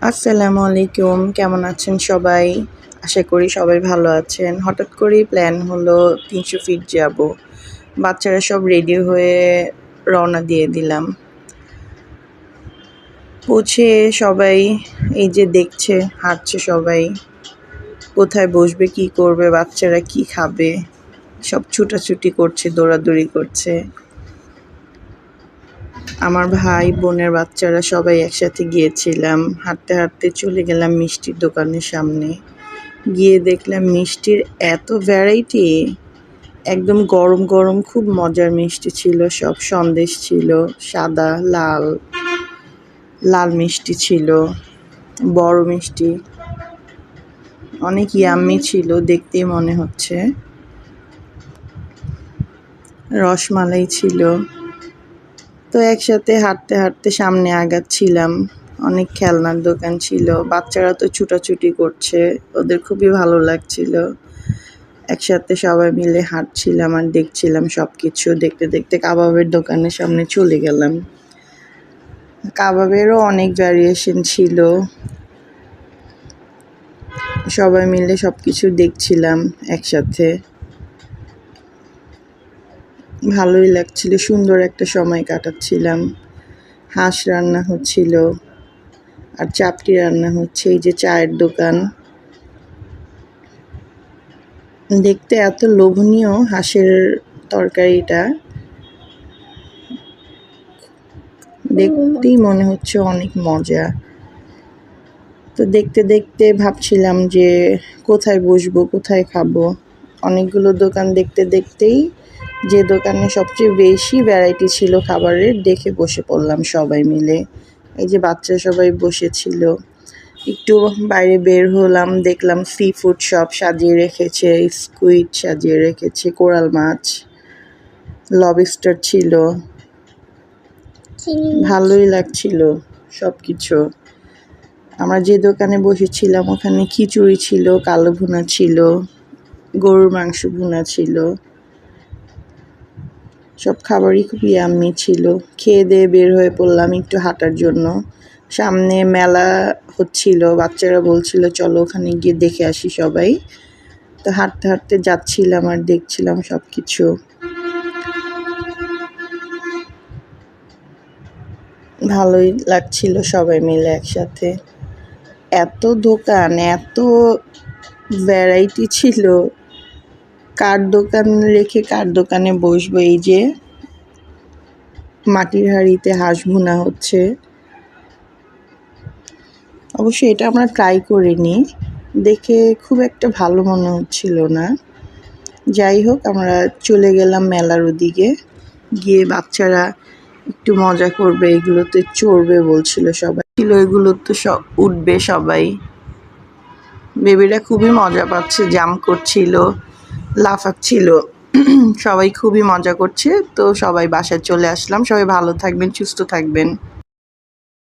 আসসালামু আলাইকুম, কেমন আছেন সবাই? আশা করি সবাই ভালো আছেন। হঠাৎ করেই প্ল্যান হলো তিনশো ফিট যাব। বাচ্চারা সব রেডি হয়ে রওনা দিয়ে দিলাম। পৌঁছে সবাই এই যে দেখছে, হাঁটছে সবাই। কোথায় বসবে, কি করবে, বাচ্চারা কি খাবে? সব ছুটাছুটি করছে, দৌড়াদৌড়ি করছে। আমার ভাই, বোনের বাচ্চারা সবাই একসাথে গিয়েছিলাম। হাঁটতে হাঁটতে চলে গেলাম মিষ্টির দোকানের সামনে। গিয়ে দেখলাম মিষ্টির এত ভ্যারাইটি একদম গরম গরম, খুব মজার মিষ্টি ছিল, সব সন্দেশ ছিল, সাদা, লাল লাল মিষ্টি ছিল, বড় মিষ্টি। অনেক ইয়াম্মি ছিল, দেখতেই মনে হচ্ছে। রসমালাই ছিল। তো একসাথে হাঁটতে হাঁটতে সামনে আগাচ্ছিলাম। অনেক খেলনার দোকান ছিল। বাচ্চারা তো ছুটাছুটি করছে। ওদের খুবই ভালো লাগছিল। একসাথে সবাই মিলে হাঁটছিলাম আর দেখছিলাম সব কিছু দেখতে দেখতে কাবাবের দোকানের সামনে চলে গেলাম। কাবাবেরও অনেক ভ্যারিয়েশন ছিল। সবাই মিলে সব কিছু দেখছিলাম একসাথে। ভালোই লাগছিল, সুন্দর একটা সময় কাটাচ্ছিলাম। হাঁস রান্না হচ্ছিল আর চাপটি রান্না হচ্ছে, এই যে চায়ের দোকান। দেখতে এত লোভনীয় হাঁসের তরকারিটা। দেখতেই মনে হচ্ছে অনেক মজা। তো দেখতে দেখতে ভাবছিলাম যে কোথায় বসবো, কোথায় খাব। অনেকগুলো দোকান দেখতে দেখতেই যে দোকানে সবচেয়ে বেশি ভ্যারাইটি ছিল খাবারের দেখে বসে পড়লাম সবাই মিলে। এই যে বাচ্চা সবাই বসেছিল। একটু বাইরে বের হলাম দেখলাম সি ফুড সব সাজিয়ে রেখেছে স্কুইড সাজিয়ে রেখেছে কোরাল মাছ লবস্টার ছিল। ভালোই লাগছিল সব কিছু আমরা যে দোকানে বসেছিলাম ওখানে খিচুড়ি ছিল কালো ভুনা ছিল গরুর মাংস ভুনা ছিল। সব খাবারই খুব ইয়াম্মি ছিল। খেয়ে দিয়ে বের হয়ে পড়লাম একটু হাঁটার জন্য। সামনে মেলা হচ্ছিল, বাচ্চারা বলছিল, চলো ওখানে গিয়ে দেখে আসি সবাই। তো হাঁটতে হাঁটতে যাচ্ছিলাম আর দেখছিলাম সব কিছু ভালোই লাগছিল সবাই মিলে একসাথে। এত দোকান, এত ভ্যারাইটি ছিল। কার দোকান রেখে কার দোকানে বসবো? এই যে মাটির হাঁড়িতে হাঁস ভুনা হচ্ছে। অবশ্য এটা আমরা ট্রাই করিনি। দেখে খুব একটা ভালো মনে হচ্ছিল না। যাই হোক, আমরা চলে গেলাম মেলার ওদিকে। গিয়ে বাচ্চারা একটু মজা করবে, এগুলোতে চড়বে বলছিল সবাই। ছিল এগুলো তো সব উঠবে সবাই। বেবিরা খুবই মজা পাচ্ছে, জাম করছিল। লাফাচ্ছিল সবাই খুবই মজা করছে। তো সবাই বাসায় চলে আসলাম। সবাই ভালো থাকবেন, সুস্থ থাকবেন।